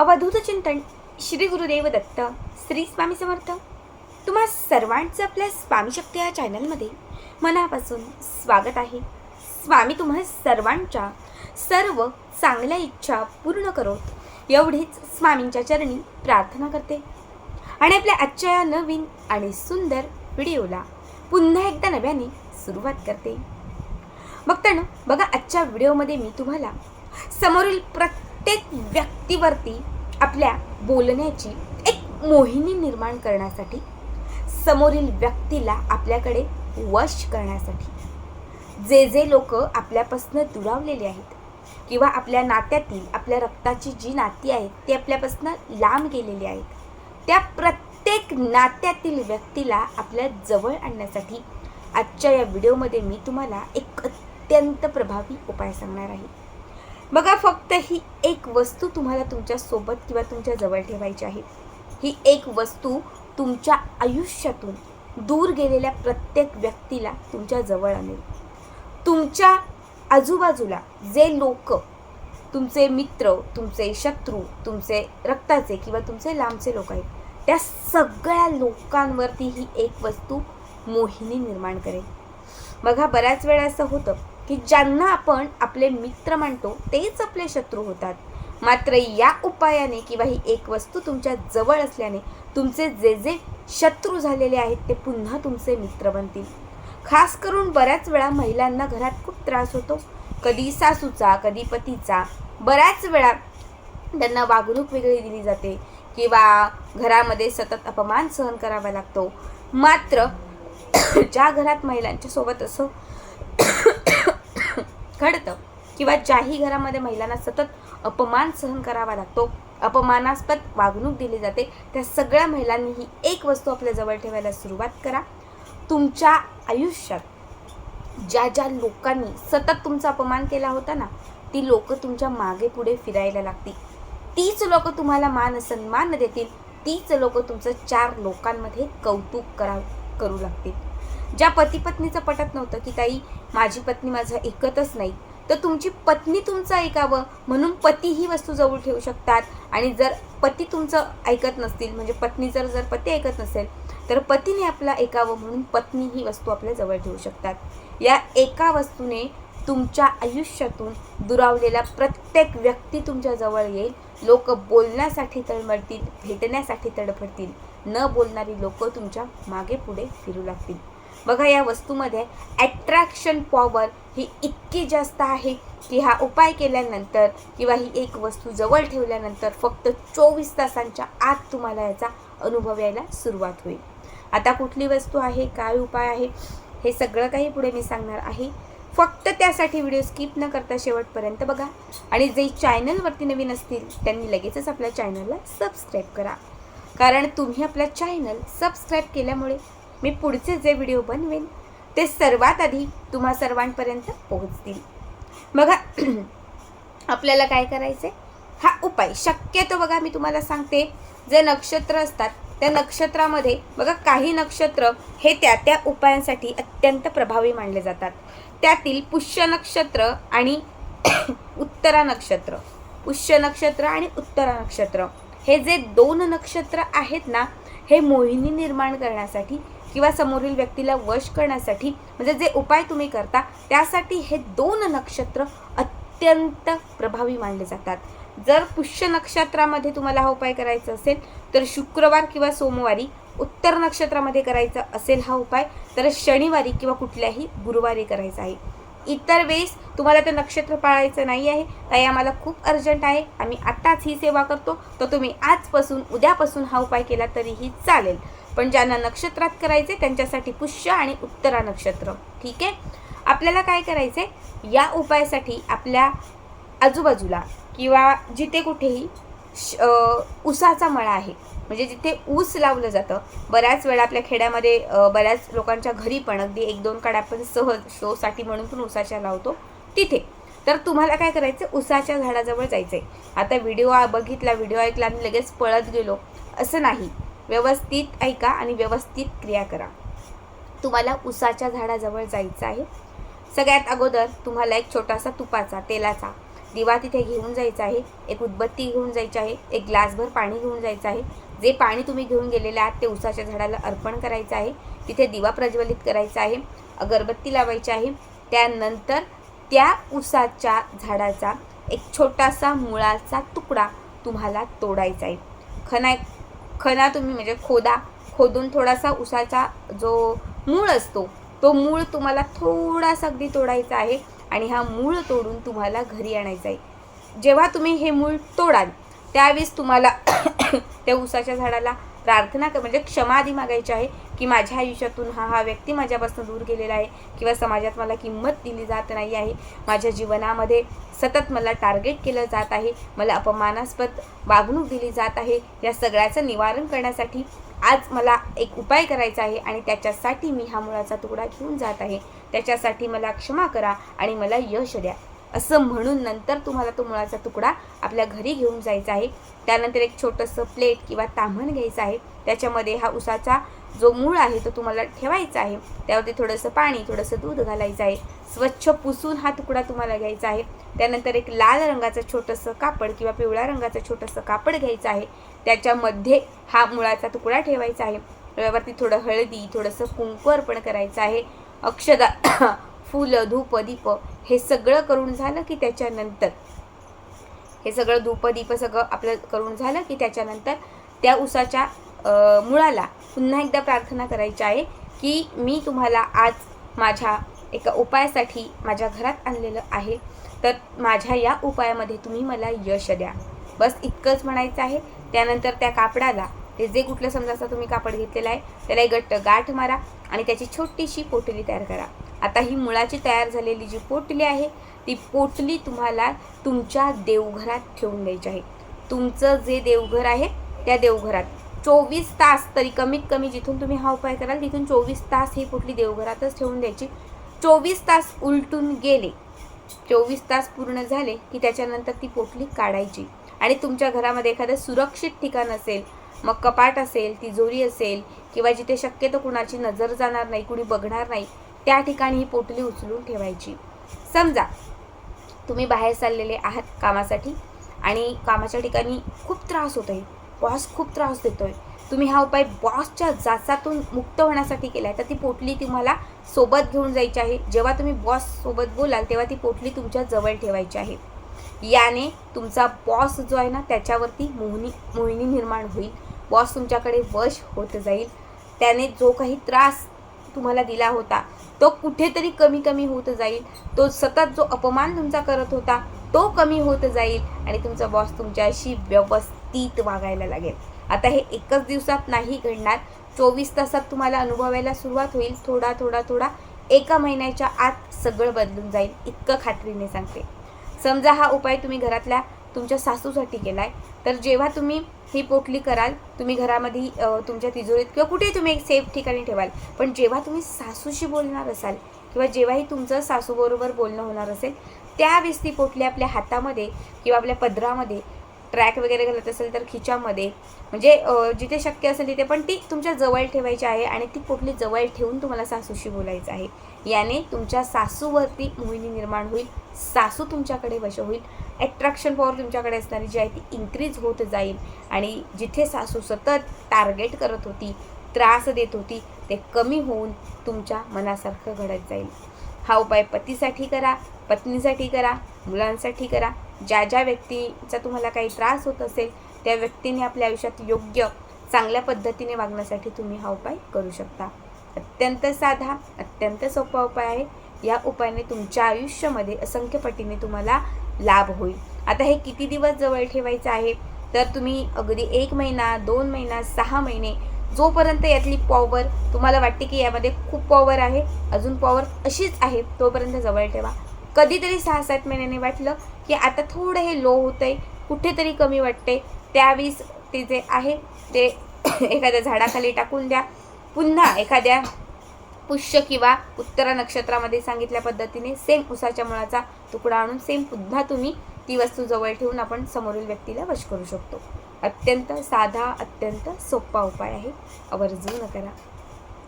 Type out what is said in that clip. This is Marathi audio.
अवधूत चिंतन श्री गुरुदेव दत्त श्री स्वामी समर्थ. तुम्हा सर्वांचं आपल्या स्वामी शक्ती या चॅनलमध्ये मनापासून स्वागत आहे. स्वामी तुम्हा सर्वांच्या सर्व चांगल्या इच्छा पूर्ण करोत एवढीच स्वामींच्या चरणी प्रार्थना करते. आणि आपल्या आजच्या या नवीन आणि सुंदर व्हिडिओला पुन्हा एकदा नव्याने सुरुवात करते. बघताना बघा आजच्या व्हिडिओमध्ये मी तुम्हाला समोरील प्रत्येक व्यक्तीवरती आपल्या बोलण्याची एक मोहिनी निर्माण करण्यासाठी समोरील व्यक्तीला आपल्याकडे वश करण्यासाठी. जे जे लोक आपल्यापासून दुरावलेले आहेत किंवा आपल्या नात्यातील आपल्या रक्ताची जी नाती आहेत ती आपल्यापासून लांब गेलेली आहेत त्या प्रत्येक नात्यातील व्यक्तीला आपल्या जवळ आणण्यासाठी आजच्या या व्हिडिओमध्ये मी तुम्हाला एक अत्यंत प्रभावी उपाय सांगणार आहे. बघा फक्त ही एक वस्तू तुम्हाला तुमच्यासोबत किंवा तुमच्या जवळ ठेवायची आहे. ही एक वस्तू तुमच्या आयुष्यातून दूर गेलेल्या प्रत्येक व्यक्तीला तुमच्या जवळ आणेल. तुमच्या आजूबाजूला जे लोक तुमचे मित्र तुमचे शत्रू तुमचे रक्ताचे किंवा तुमचे लांबचे लोक आहेत त्या सगळ्या लोकांवरती ही एक वस्तू मोहिनी निर्माण करेल. बघा बऱ्याच वेळा असं होतं की ज्यांना आपण आपले मित्र म्हणतो तेच आपले शत्रू होतात. मात्र या उपायाने किंवा ही एक वस्तू तुमच्या जवळ असल्याने तुमचे जे जे शत्रू झालेले आहेत ते पुन्हा तुमचे मित्र बनतील. खास करून बऱ्याच वेळा महिलांना घरात खूप त्रास होतो. कधी सासूचा कधी पतीचा. बऱ्याच वेळा त्यांना वागणूक वेगळी दिली जाते किंवा घरामध्ये सतत अपमान सहन करावा लागतो. मात्र ज्या घरात महिलांच्या सोबत असं घडतं. किंवा ज्याही घरामध्ये महिलांना सतत अपमान सहन करावा लागतो अपमानास्पद वागणूक दिली जाते त्या सगळ्या महिलांनी ही एक वस्तू आपल्या जवळ ठेवायला सुरुवात करा. तुमच्या आयुष्यात ज्या ज्या लोकांनी सतत तुमचा अपमान केला होता ना ती लोक तुमच्या मागे पुढे फिरायला लागतील. तीच लोक तुम्हाला मान सन्मान देतील तीच लोक तुमचं चार लोकांमध्ये कौतुक करा करू लागतील. ज्या पती पत्नीचं पटत नव्हतं की ताई माझी पत्नी माझं ऐकतच नाही तर तुमची पत्नी तुमचं ऐकावं म्हणून पती ही वस्तू जवळ ठेवू शकतात. आणि जर पती तुमचं ऐकत नसतील म्हणजे पत्नी जर जर पती ऐकत नसेल तर पतीने आपला ऐकावं म्हणून पत्नी ही वस्तू आपल्या जवळ ठेवू शकतात. या एका वस्तूने तुमच्या आयुष्यातून दुरावलेला प्रत्येक व्यक्ती तुमच्या जवळ येईल. लोक बोलण्यासाठी तळमळतील भेटण्यासाठी तडफडतील. न बोलणारी लोक तुमच्या मागे पुढे फिरू लागतील. बघा या वस्तूमध्ये ॲट्रॅक्शन पॉवर ही इतकी जास्त आहे की हा उपाय केल्यानंतर किंवा ही एक वस्तू जवळ ठेवल्यानंतर फक्त चोवीस तासांच्या आत तुम्हाला याचा अनुभव यायला सुरुवात होईल. आता कुठली वस्तू आहे काय उपाय आहे हे सगळं काही पुढे मी सांगणार आहे. फक्त त्यासाठी व्हिडिओ स्किप न करता शेवटपर्यंत बघा. आणि जे चॅनलवरती नवीन असतील त्यांनी लगेचच आपल्या चॅनलला सबस्क्राईब करा. कारण तुम्ही आपला चॅनल सबस्क्राईब केल्यामुळे मी पुढचे जे व्हिडिओ बनवेन ते सर्वात आधी तुम्हा सर्वांपर्यंत पोहोचतील. बघा आपल्याला काय करायचं हा उपाय. शक्यतो बघा मी तुम्हाला सांगते जे नक्षत्र असतात त्या नक्षत्रामध्ये बघा काही नक्षत्र हे त्या त्या उपायांसाठी अत्यंत प्रभावी मानले जातात. त्यातील पुष्य नक्षत्र आणि उत्तरा नक्षत्र. पुष्य नक्षत्र आणि उत्तरा नक्षत्र. हे जे दोन नक्षत्र आहेत ना हे मोहिनी निर्माण करण्यासाठी किंवा समोरील व्यक्तीला वश करण्यासाठी म्हणजे जे उपाय तुम्ही करता त्यासाठी हे दोन नक्षत्र अत्यंत प्रभावी मानले जातात. जर पुष्य नक्षत्रामध्ये तुम्हाला हा उपाय करायचा असेल तर शुक्रवार किंवा सोमवारी उत्तर नक्षत्रामध्ये करायचा असेल हा उपाय तर शनिवारी किंवा कुठल्याही गुरुवारी करायचा आहे. इतर वेळेस तुम्हाला ते नक्षत्र पाळायचं नाही आहे ताई आम्हाला खूप अर्जंट आहे. आम्ही आत्ताच ही सेवा करतो. तर तुम्ही आजपासून उद्यापासून हा उपाय केला तरीही चालेल. पण ज्यांना नक्षत्रात करायचे त्यांच्यासाठी पुष्य आणि उत्तरा नक्षत्र. ठीक आहे? आपल्याला काय करायचे या उपायासाठी आपल्या आजूबाजूला किंवा जिथे कुठेही श उसाचा मळा आहे म्हणजे जिथे ऊस लावलं जातं बऱ्याच वेळा आपल्या खेड्यामध्ये बऱ्याच लोकांच्या घरी पण अगदी एक दोन काड्या आपण सहज शोसाठी म्हणून पण ऊसाच्या लावतो तिथे. तर तुम्हाला काय करायचं उसाच्या झाडाजवळ जायचं आहे आता व्हिडिओ बघितला व्हिडिओ ऐकला आणि लगेच पळत गेलो. असं नाही. व्यवस्थित ऐका आणि व्यवस्थित क्रिया करा. तुम्हाला उसाच्या झाडाजवळ जायचं आहे. सगळ्यात अगोदर तुम्हाला एक छोटासा तुपाचा तेलाचा दिवा तिथे घेऊन जायचा आहे. एक उदबत्ती घेऊन जायची आहे. एक ग्लासभर पाणी घेऊन जायचं आहे. जे पाणी तुम्ही घेऊन गेलेले आहात ते उसाच्या झाडाला अर्पण करायचं आहे. तिथे दिवा प्रज्वलित करायचा आहे. अगरबत्ती लावायची आहे. त्यानंतर त्या उसाच्या झाडाचा एक छोटासा मुळाचा तुकडा तुम्हाला तोडायचा आहे. खना खना तुम्ही म्हणजे खोदा खोदून थोडासा उसाचा जो मूळ असतो तो मूळ तुम्हाला थोडासा अगदी तोडायचा आहे आणि हा मूळ तोडून तुम्हाला घरी आणायचा आहे. जेव्हा तुम्ही हे मूळ तोडाल त्यावेळेस तुम्हाला त्या उसाच्या झाडाला प्रार्थना क- म्हणजे क्षमा आधी मागायची आहे की माझ्या आयुष्यातून हा हा व्यक्ती माझ्यापासून दूर गेलेला आहे किंवा समाजात मला किंमत दिली जात नाही आहे. माझ्या जीवनामध्ये सतत मला टार्गेट केलं जात आहे. मला अपमानास्पद वागणूक दिली जात आहे. या सगळ्याचं निवारण करण्यासाठी आज मला एक उपाय करायचा आहे आणि त्याच्यासाठी मी हा मुळाचा तुकडा घेऊन जात आहे. त्याच्यासाठी मला क्षमा करा आणि मला यश द्या. असं म्हणून नंतर तुम्हाला तो मुळाचा तुकडा आपल्या घरी घेऊन जायचा आहे. त्यानंतर एक छोटंसं प्लेट किंवा ताम्हण घ्यायचं आहे. त्याच्यामध्ये हा उसाचा जो मूळ आहे तो तुम्हाला ठेवायचा आहे. त्यावरती थोडंसं पाणी थोडंसं दूध घालायचं आहे. स्वच्छ पुसून हा तुकडा तुम्हाला घ्यायचा आहे. त्यानंतर एक लाल रंगाचं छोटंसं कापड किंवा पिवळ्या रंगाचं छोटंसं कापड घ्यायचं आहे. त्याच्यामध्ये हा मुळाचा तुकडा ठेवायचा आहे. त्यावरती थोडं हळदी थोडंसं कुंकू अर्पण करायचं आहे. अक्षदा फुलं धूप दीप हे सगळं करून झालं की त्याच्यानंतर. हे सगळं धूपदीप सगळं आपलं करून झालं की त्याच्यानंतर त्या उसाच्या मुळाला पुन्हा एकदा प्रार्थना करायची आहे की मी तुम्हाला आज माझ्या एका उपायासाठी माझ्या घरात आणलेलं आहे. तर माझ्या या उपायामध्ये तुम्ही मला यश द्या. बस इतकंच म्हणायचं आहे. त्यानंतर त्या कापडाला ते जे कुठलं समजा असं तुम्ही कापड घेतलेलं आहे त्याला एक गट्ट गाठ मारा आणि त्याची छोटीशी पोटली तयार करा. आता ही मुळाची तयार झालेली जी पोटली आहे ती पोटली तुम्हाला तुमच्या देवघरात ठेवून द्यायची आहे. तुमचं जे देवघर आहे त्या देवघरात. चोवीस तास तरी कमीत कमी जिथून तुम्ही हा उपाय कराल तिथून चोवीस तास ही पोटली देवघरातच ठेवून द्यायची. चोवीस तास उलटून गेले चोवीस तास पूर्ण झाले की त्याच्यानंतर ती पोटली काढायची. आणि तुमच्या घरामध्ये एखादं सुरक्षित ठिकाण असेल मग कपाट असेल तिजोरी असेल किंवा जिथे शक्यतो कुणाची नजर जाणार नाही कुणी बघणार नाही त्या ठिकाणी ही पोटली उचलून ठेवायची. समजा तुम्ही बाहेर चाललेले आहात कामासाठी आणि कामाच्या ठिकाणी खूप त्रास होत आहे बॉस खूप त्रास देतो आहे तुम्ही हा उपाय बॉसच्या जाचातून मुक्त होण्यासाठी केला आहे तर ती पोटली तुम्हाला सोबत घेऊन जायची आहे. जेव्हा तुम्ही बॉस सोबत बोलाल तेव्हा ती पोटली तुमच्या जवळ ठेवायची आहे. याने तुमचा बॉस जो आहे ना त्याच्यावरती मोहिनी मोहिनी निर्माण होईल. बॉस तुमच्याकडे वश होत जाईल. त्याने जो काही त्रास तुम्हाला दिला होता तो कुठेतरी कमी कमी होत जाईल. तो सतत जो अपमान तुमचा करत होता तो कमी होत जाईल आणि तुमचा बॉस तुमच्याशी व्यवस्थित वागायला लागेल. आता हे एकच दिवसात नाही घडणार. चोवीस तासात तुम्हाला अनुभवायला सुरुवात होईल. थोडा थोडा थोडा एका महिन्याच्या आत सगळं बदलून जाईल. इतकं खात्रीने सांगते. समजा हा उपाय तुम्ही घरातल्या तुमच्या सासूसाठी केलाय. तर जेव्हा तुम्ही ही पोटली कराल तुम्ही घरामध्ये तुमच्या तिजोरीत किंवा कुठेही तुम्ही एक सेफ ठिकाणी ठेवाल. पण जेव्हा तुम्ही सासूशी बोलणार असाल किंवा जेव्हाही तुमचं सासूबरोबर बोलणं होणार असेल त्यावेळेस ती पोटली आपल्या हातामध्ये किंवा आपल्या पदरामध्ये ट्रॅक वगैरे घालत असेल तर खिच्यामध्ये. म्हणजे जिथे शक्य असेल तिथे पण ती तुमच्या जवळ ठेवायची आहे आणि ती पोटली जवळ ठेवून तुम्हाला सासूशी बोलायचं आहे. याने तुमच्या सासूवरती मोहिनी निर्माण होईल सासू तुमच्याकडे वश होईल ॲट्रॅक्शन पॉवर तुमच्याकडे असणारी जी आहे ती इन्क्रीज होत जाईल. आणि जिथे सासू सतत टार्गेट करत होती त्रास देत होती ते कमी होऊन तुमच्या मनासारखं घडत जाईल. हा उपाय पतीसाठी करा पत्नीसाठी करा मुलांसाठी करा. ज्या ज्या व्यक्तीचा तुम्हाला काही त्रास होत असेल त्या व्यक्तीने आपल्या आयुष्यात योग्य चांगल्या पद्धतीने वागण्यासाठी तुम्ही हा उपाय करू शकता. अत्यंत साधा अत्यंत सोपा उपाय आहे. या उपायाने तुमच्या आयुष्यामध्ये असंख्य पटीने तुम्हाला लाभ होईल. आता हे किती दिवस जवळ ठेवायचं आहे? तर तुम्ही अगदी एक महिना दोन महिना सहा महिने जोपर्यंत यातली पॉवर तुम्हाला वाटते की यामध्ये खूप पॉवर आहे अजून पॉवर अशीच आहे तोपर्यंत जवळ ठेवा. कधीतरी सहा सात महिन्याने वाटलं की आता थोडं हे लो होतं आहे कुठेतरी कमी वाटते त्यावेळेस ते जे आहे ते एखाद्या झाडाखाली टाकून द्या. पुन्हा एखाद्या पुष्य किंवा उत्तरा नक्षत्रामध्ये सांगितल्या पद्धतीने सेम उसाच्या मुळाचा तुकडा आणून सेम पुन्हा तुम्ही ती वस्तू जवळ ठेवून आपण समोरील व्यक्तीला वश करू शकतो. अत्यंत साधा अत्यंत सोपा उपाय आहे. आवर्जून करा.